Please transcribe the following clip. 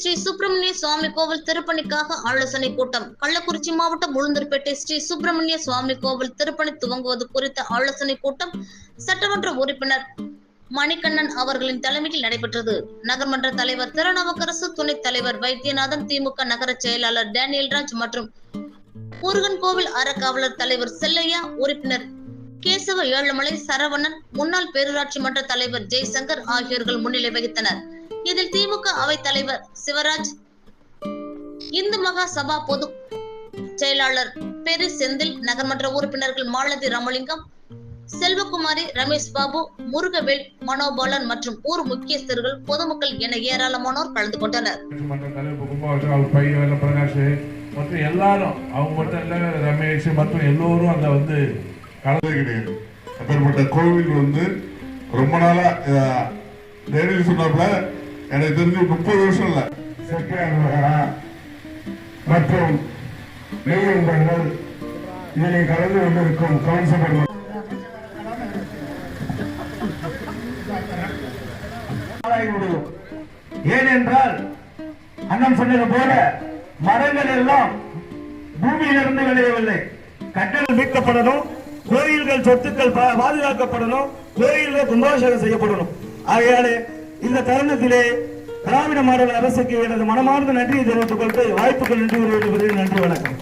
ஸ்ரீ சுப்பிரமணிய சுவாமி கோவில் திருப்பணிக்காக ஆலோசனை கூட்டம். கள்ளக்குறிச்சி மாவட்டம் உளுந்தூர்பேட்டை ஸ்ரீ சுப்பிரமணிய சுவாமி கோவில் திருப்பணி துவங்குவது குறித்த ஆலோசனை கூட்டம் சட்டமன்ற உறுப்பினர் மணிகண்ணன் அவர்களின் தலைமையில் நடைபெற்றது. நகர்மன்ற தலைவர் திருநாவுக்கரசு துணைத் தலைவர் வைத்தியநாதன் திமுக நகர செயலாளர் டேனியல் ராஜ் மற்றும் முருகன் கோவில் அறக்காவலர் தலைவர் செல்லையா உறுப்பினர் கேசவ ஏழுமலை சரவணன் முன்னாள் பேரூராட்சி மன்ற தலைவர் ஜெய்சங்கர் ஆகியோர்கள் முன்னிலை வகித்தனர். இதில் திமுக அவை தலைவர் சிவராஜ் இந்து மகா சபா பொது செயலாளர் பெரு செந்தில் நகர்மன்ற உறுப்பினர்கள் மாலதி ராமலிங்கம் செல்வகுமாரி ரமேஷ் பாபு முருகவேல் மனோபாலன் மற்றும் ஊர் முக்கியஸ்தர்கள் பொதுமக்கள் என ஏராளமானோர் கலந்து கொண்டனர். மற்றும் எல்லாரும் அவங்க மட்டும் இல்லை ரமேஷ் மற்றும் எல்லோரும் அதில் வந்து கலந்து கிடையாது அப்பேற்பட்ட கோவில் வந்து ரொம்ப நாளா நேரில் சொன்னாப்புல எனக்கு தெரிஞ்சு முப்பது வருஷம் இல்ல. செட்டியார் மகரா மற்றும் மெய்யம்பர்கள் இதில் கலந்து கொண்டிருக்கும் கவுன்சிலர் முடியும் ஏனென்றால் அண்ணன் சொன்னது போல மரங்கள் எல்லாம் பூமியிலிருந்து விளையவில்லை. கட்டணம் மீட்கப்படணும் கோயில்கள் சொத்துக்கள் பாதுகாக்கப்படணும் கோயில்கள் கும்பாபிஷேகம் செய்யப்படணும். ஆகையாலே இந்த தருணத்திலே திராவிட மாடல் அரசுக்கு எனது மனமார்ந்த நன்றியை தெரிவித்துக் கொண்டு வாய்ப்புகள் நன்றி கூறி நன்றி வணக்கம்.